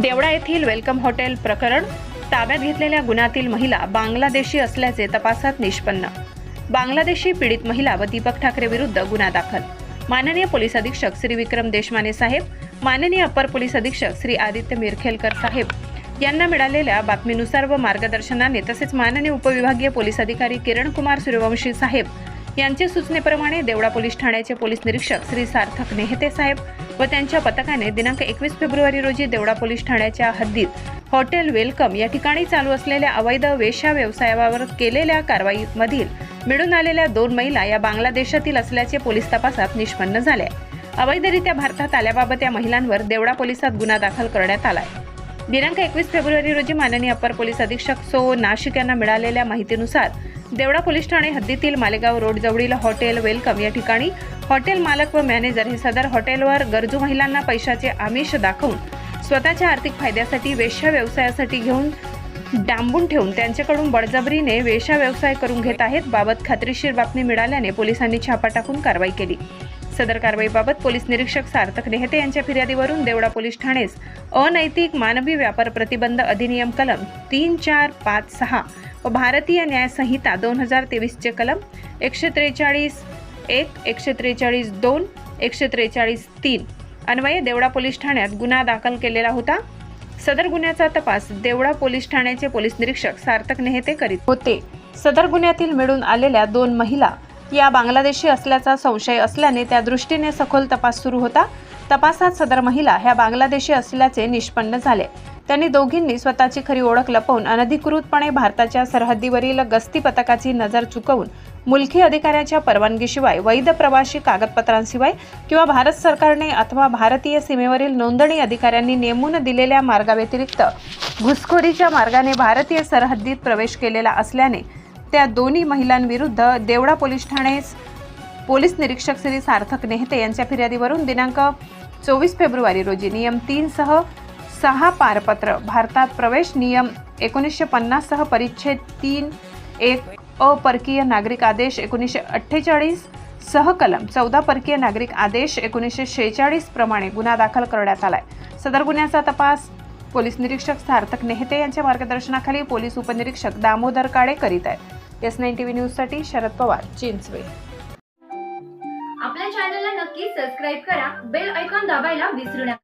देवळा येथील welcome hotel प्रकरण ताब्यात घेतलेल्या गुन्ह्यातील महिला बांगलादेशी असल्याचे तपासात निष्पन्न. बांगलादेशी पीडित महिला व दीपक ठाकरे विरुद्ध गुन्हा दाखल. माननीय पोलीस अधीक्षक श्री विक्रम देशमाने साहेब माननीय अपर पोलीस अधीक्षक श्री आदित्य मिरखेलकर साहेब यांना मिळालेल्या बातमीनुसार व मार्गदर्शनाने तसेच माननीय उपविभागीय पोलीस अधिकारी किरण कुमार सूर्यवंशी साहेब यांच्या सूचनेप्रमाणे देवळा पोलीस ठाण्याचे पोलीस निरीक्षक श्री सार्थक नेहते साहेब व त्यांच्या पथकाने दिनांक एकवीस फेब्रुवारी रोजी देवळा पोलीस ठाण्याच्या हद्दीत हॉटेल वेलकम या ठिकाणी चालू असलेल्या अवैध वेश्या व्यवसायावर केलेल्या कारवाईमधील मिळून आलेल्या दोन महिला या बांगलादेशातील असल्याचे पोलीस तपासात निष्पन्न झाले. अवैधरित्या भारतात आल्याबाबत या महिलांवर देवळा पोलिसात गुन्हा दाखल करण्यात आलाय. दिनांक एकवीस फेब्रुवारी रोजी माननीय अपर पोलीस अधीक्षक सो नाशिक यांना मिळालेल्या माहितीनुसार देवळा पोलीस ठाणे हद्दीतील मालेगाव रोड जवळील हॉटेल वेलकम या ठिकाणी हॉटेल मालक व मॅनेजर हे सदर हॉटेलवर गरजू महिलांना पैशाचे आमिष दाखवून स्वतःच्या आर्थिक फायद्यासाठी वेश्या व्यवसायासाठी घेऊन डांबून ठेवून त्यांच्याकडून बळजबरीने वेश्या व्यवसाय करून घेत आहेत. बाबत खात्रीशीर बातमी मिळाल्याने पोलिसांनी छापा टाकून कारवाई केली. सदर कारवाईबाबत पोलीस निरीक्षक सार्थक नेहते यांच्या फिर्यादीवरून देवळा पोलीस ठाणेस अनैतिक मानवी व्यापार प्रतिबंध अधिनियम कलम तीन चार पाच सहा व भारतीय न्याय संहिता दोन हजार तेवीसचे कलम एकशे त्रेचाळीस एक एकशे त्रेचाळीस दोन एकशे त्रेचाळीस तीन अन्वये देवडा पोलीस ठाण्यात गुन्हा दाखल केलेला होता. सदर गुन्ह्याचा तपास देवळा पोलीस ठाण्याचे पोलीस निरीक्षक सार्थक नेहते करीत होते. सदर गुन्ह्यातील मिळून आलेल्या दोन महिला या बांगलादेशी असल्याचा संशय असल्याने त्या दृष्टीने सखोल तपास सुरू होता. तपासात सदर महिला ह्या बांगलादेशी असल्याचे निष्पन्न झाले. त्यांनी दोघींनी स्वतःची खरी ओळख लपवून अनधिकृतपणे भारताच्या सरहद्दीवरील गस्ती पथकाची नजर चुकवून मुलकी अधिकाऱ्याच्या परवानगीशिवाय वैध प्रवासी कागदपत्रांशिवाय किंवा भारत सरकारने अथवा भारतीय सीमेवरील नोंदणी अधिकाऱ्यांनी नेमून दिलेल्या मार्गाव्यतिरिक्त घुसखोरीच्या मार्गाने भारतीय सरहद्दीत प्रवेश केलेला असल्याने त्या दोन्ही महिलांविरुद्ध देवळा पोलीस ठाणेस पोलीस निरीक्षक श्री सार्थक नेहते यांच्या फिर्यादीवरून दिनांक चोवीस फेब्रुवारी रोजी नियम तीन सह सहा पारपत्र भारतात प्रवेश नियम एकोणीसशे पन्नाससह परिच्छेद तीन एक अपरकीय नागरिक आदेश एकोणीसशे अठ्ठेचाळीस सहकलम चौदा परकीय नागरिक आदेश एकोणीसशे शेहेचाळीस प्रमाणे गुन्हा दाखल करण्यात आलाय. सदर गुन्ह्याचा तपास पोलीस निरीक्षक सार्थक नेहते यांच्या मार्गदर्शनाखाली पोलीस उपनिरीक्षक दामोदर काळे करीत आहेत. एस नाईन टी व्ही न्यूजसाठी शरद पवार. चिंचवे. आपल्या चॅनलला नक्की सबस्क्राईब करा. बेल ऐकॉन दाबायला विसरू नका.